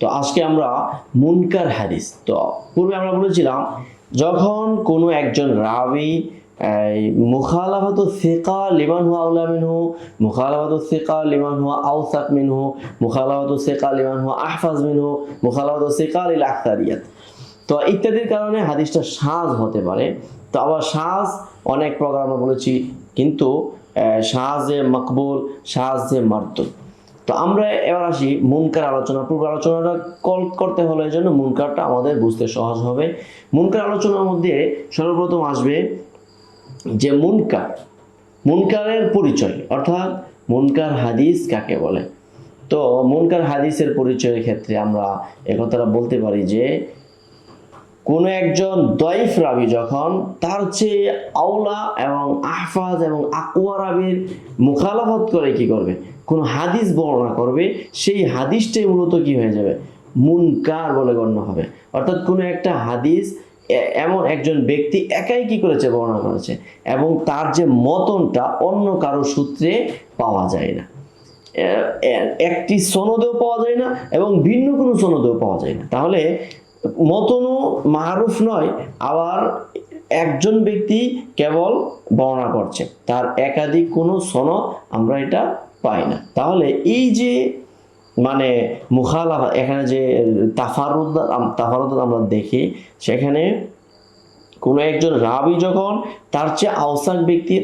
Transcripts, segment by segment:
তো আজকে আমরা মুনকার হাদিস। তো পূর্বে আমরা বলেছিলাম, যখন কোনো একজন রাবি মুখালাফাত সেকা লিমান হুয়া আউলা মিনহু, মুখালাফাত সেকা লিমান হুয়া আউসাক মিনহু, মুখালাফাত সেকা লিমান হুয়া আহফাজ মিনহু, মুখালাফাত সেকা লিল আখতারিয়াত। তো ইত্যাদির কারণে হাদিসটা সাজ হতে পারে। তো আবার সাজ অনেক প্রকার আমরা বলেছি, কিন্তু সাজে মকবুল, সাজে মার্দুল তো আমরা এবার আসি মুনকার আলোচনা। পূর্ব আলোচনাটা কল করতে হলে জন্য মুনকারটা আমাদের বুঝতে সহজ হবে। মুনকার আলোচনার মধ্যে সর্বপ্রথম আসবে যে মুনকার মুনকারের পরিচয়, অর্থাৎ মুনকার হাদিস কাকে বলে? তো মুনকার হাদিসের পরিচয়ের ক্ষেত্রে আমরা একথাটা বলতে পারি যে, কোনো একজন দয়ফ রাবি যখন তার চেয়ে আওলা এবং আহফাজ এবং আকুয়া রাবির মুখালাফত করে কি করবে? কোনো হাদিস বর্ণনা করবে, সেই হাদিসটাই মূলত কি হয়ে যাবে? মুনকার বলে গণ্য হবে। অর্থাৎ কোনো একটা হাদিস এমন একজন ব্যক্তি একাই কি করেছে, বর্ণনা করেছে? এবং তার যে মতনটা অন্য কারও সূত্রে পাওয়া যায় না। একটি সনদেও পাওয়া যায় না এবং ভিন্ন কোনো সনদেও পাওয়া যায় না। তাহলে মতনও মারুফ নয়, আবার একজন ব্যক্তি কেবল বর্ণনা করছে। তার একাধিক কোনো সনদ আমরা এটা পাই না। তাহলে এই যে মানে মুখালাফা, এখানে যে তাফারুদ তাফারুদ আমরা দেখি, সেখানে কোনো একজন রাবি যখন তার চেয়ে আওসাক ব্যক্তির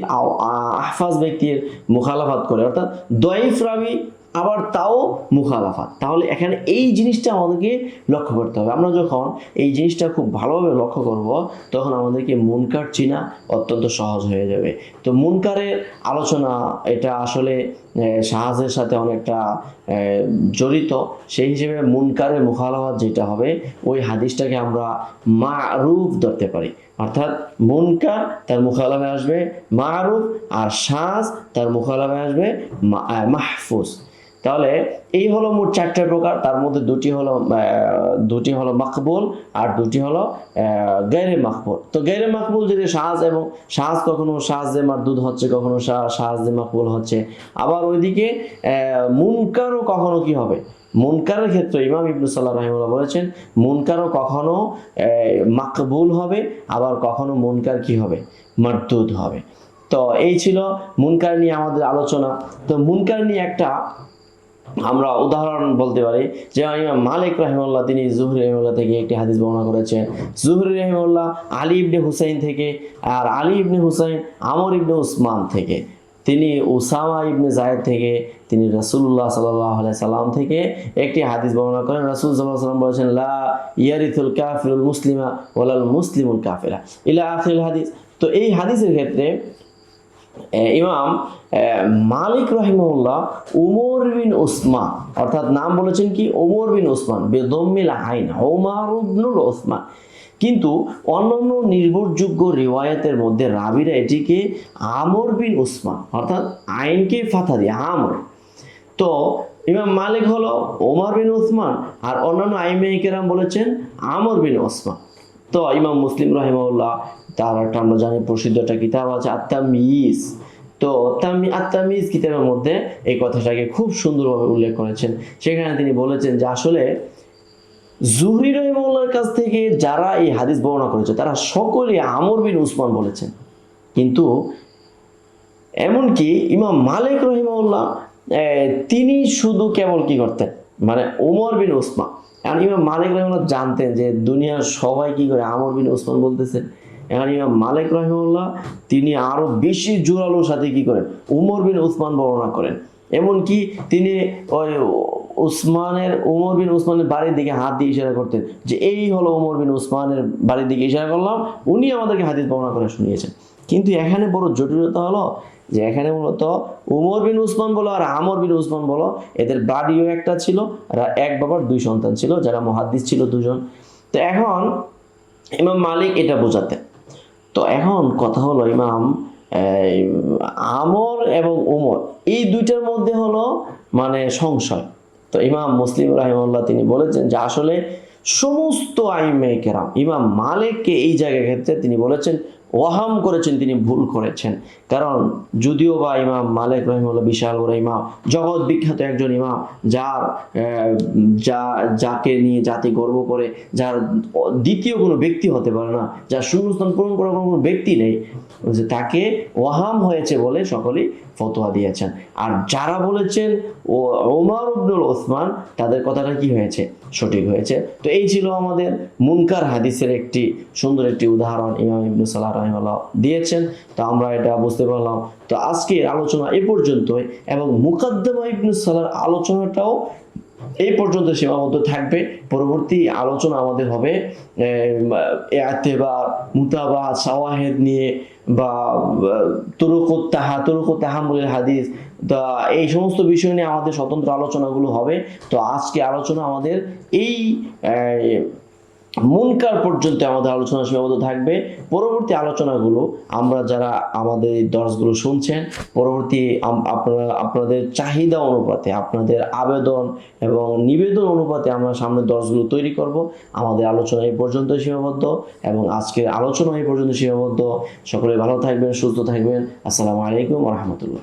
আহফাজ ব্যক্তির মুখালাফাত করে, অর্থাৎ দয়ফ রাবি আবার তাও মুখালাফাত। তাহলে এখানে এই জিনিসটা আমাদেরকে লক্ষ্য করতে হবে। আমরা যখন এই জিনিসটা খুব ভালোভাবে লক্ষ্য করব, তখন আমাদেরকে মুনকার চিনা অত্যন্ত সহজ হয়ে যাবে। তো মুনকারের আলোচনা এটা আসলে সাহায্যের সাথে অনেকটা জড়িত। সেই হিসেবে মুনকারের মুখালাফাত যেটা হবে, ওই হাদিসটাকে আমরা মারুফ ধরতে পারি। অর্থাৎ মুনকার তার মুখালাফে আসবে মারুফ, আর সাজ তার মুখালাফে আসবে মাহফুজ। তাহলে এই হলো মোট চারটে প্রকার, তার মধ্যে দুটি হলো দুটি হলো মাকবুল আর দুটি হলো গেরে মাকবুল। তো গেরে মাকবুল যদি সাজ এবং সাজ কখনো সাজে মারদুদ হচ্ছে, কখনো সাজে মাকবুল হচ্ছে, আবার ওইদিকে মুনকারও কখনো কি হবে? মুনকারের ক্ষেত্রে ইমাম ইবনু সাল্লাহ রহিমুল্লাহ বলেছেন, মুনকারও কখনো মাকবুল হবে, আবার কখনো মুনকার কি হবে? মারদুদ হবে। তো এই ছিল মুনকার নিয়ে আমাদের আলোচনা। তো মুনকার নিয়ে একটা আমরা উদাহরণ বলতে পারি যে মালিক রহিমুল্লাহ তিনি জুহরি রহিমুল্লাহ থেকে একটি হাদিস বর্ণনা করেছেন। জুহরি রহিমুল্লাহ আলী ইবনে হুসাইন থেকে আর আলী ইবনে হুসাইন আমর ইবনে উসমান থেকে। তিনি উসামা ইবনে জায়েদ থেকে, তিনি রাসূলুল্লাহ সাল্লাহ সাল্লাম থেকে একটি হাদিস বর্ণনা করেন। রাসূল সাল্লাহ সাল্লাম বলেছেন, লা ইয়ারিথুল কাফিরুল মুসলিমা ওয়ালাল মুসলিমুল কাফিরা। ইলা আখিল হাদিস। তো এই হাদিসের ক্ষেত্রে ইমাম মালিক রহিমউল্লাহ উমর বিন ওসমান অর্থাৎ নাম বলেছেন কি? ওমর বিন ওসমান বেদমিল আইন, ওমার ওসমান কিন্তু অন্যান্য নির্ভরযোগ্য রিওয়ায়াতের মধ্যে রাবিরা এটিকে আমর বিন ওসমান অর্থাৎ আইনকে ফাথা দিয়ে, আমর। তো ইমাম মালিক হলো ওমর বিন ওসমান আর অন্যান্য আইমে কেরাম বলেছেন আমর বিন ওসমান তো ইমাম মুসলিম রহিমাউল্লাহ তার একটা আমরা জানি প্রসিদ্ধ একটা কিতাব আছে আত্মামিজ তো তামি আত্মামিজ কিতাবের মধ্যে এই কথাটাকে খুব সুন্দরভাবে উল্লেখ করেছেন। সেখানে তিনি বলেছেন যে আসলে জুহরি রহিমাউল্লাহর কাছ থেকে যারা এই হাদিস বর্ণনা করেছে, তারা সকলে আমর বিন উসমান বলেছেন। কিন্তু এমনকি ইমাম মালিক রহিমাউল্লাহ তিনি শুধু কেবল কি করতেন? মানে ওমর বিন ওসমান এখন ইমাম মালিক রহিমাল্লাহ জানতেন যে দুনিয়ার সবাই কি করে আমর বিন ওসমান বলতেছেন এখন ইমাম মালিক রহিমাল্লাহ তিনি আরও বেশি জোরালোর সাথে কি করেন? উমর বিন ওসমান বর্ণনা করেন। এমনকি তিনি ওই উসমানের, উমর বিন উসমানের বাড়ির দিকে হাত দিয়ে ইশারা করতেন যে, এই হলো উমর বিন উসমানের বাড়ির দিকে ইশারা করলাম, উনি আমাদেরকে হাদিস বর্ণনা করে শুনিয়েছেন। কিন্তু এখানে বড় জটিলতা হলো যে, এখানে মূলত উমর বিন উসমান বলো আর আমর বিন উসমান বলো, এদের বাড়িও একটা ছিল আর এক বাবার দুই সন্তান ছিল, যারা মহাদ্দিস ছিল দুজন। তো এখন ইমাম মালিক এটা বোঝাতেন। তো এখন কথা হলো ইমাম আমর এবং উমর, এই দুইটার মধ্যে হলো মানে সংশয়। তো ইমাম মুসলিম রাহিমুল্লাহ তিনি বলেছেন যে আসলে সমস্ত আইমে কেরাম, ইমাম মালিককে এই জায়গার ক্ষেত্রে তিনি বলেছেন ওয়াহাম করেছেন, তিনি ভুল করেছেন। কারণ যদিও বা ইমাম মালিক রহিমুল্লাহ, বিশাল বড় ইমাম, জগৎ বিখ্যাত একজন ইমাম, যার যা, যাকে নিয়ে জাতি গর্ব করে, যার দ্বিতীয় কোনো ব্যক্তি হতে পারে না, যার শূন্যস্থান পূরণ করার কোনো ব্যক্তি নেই, যে তাকে ওয়াহাম হয়েছে বলে সকলেই ফতোয়া দিয়েছেন। আর যারা বলেছেন, ও, ওমর আব্দুল ওসমান, তাদের কথাটা কি হয়েছে? সঠিক হয়েছে। তো এই ছিল আমাদের মুনকার হাদিসের একটি সুন্দর একটি উদাহরণ, ইমাম ইবনু সালাহ দিয়েছেন, তো আমরা এটা বুঝতে পারলাম। তো আজকের আলোচনা এ পর্যন্তই এবং মুকাদ্দমা ইবনু সালার আলোচনাটাও এই পর্যন্ত সীমাবদ্ধ থাকবে। পরবর্তী আলোচনা আমাদের হবে সাওয়াহেদ নিয়ে বা তুরুকুত তাহা তাহামুলের হাদিস, তা এই সমস্ত বিষয় নিয়ে আমাদের স্বতন্ত্র আলোচনাগুলো হবে। তো আজকে আলোচনা আমাদের এই মুনকার পর্যন্ত আমাদের আলোচনা সীমাবদ্ধ থাকবে। পরবর্তী আলোচনাগুলো আমরা যারা আমাদের এই দর্শগুলো শুনছেন, পরবর্তী আপনারা, আপনাদের চাহিদা অনুপাতে, আপনাদের আবেদন এবং নিবেদন অনুপাতে আমরা সামনে দর্শগুলো তৈরি করব। আমাদের আলোচনা এই পর্যন্ত সীমাবদ্ধ এবং আজকের আলোচনা এই পর্যন্ত সীমাবদ্ধ। সকলে ভালো থাকবেন, সুস্থ থাকবেন। আসসালামু আলাইকুম রহমতুল্লাহ।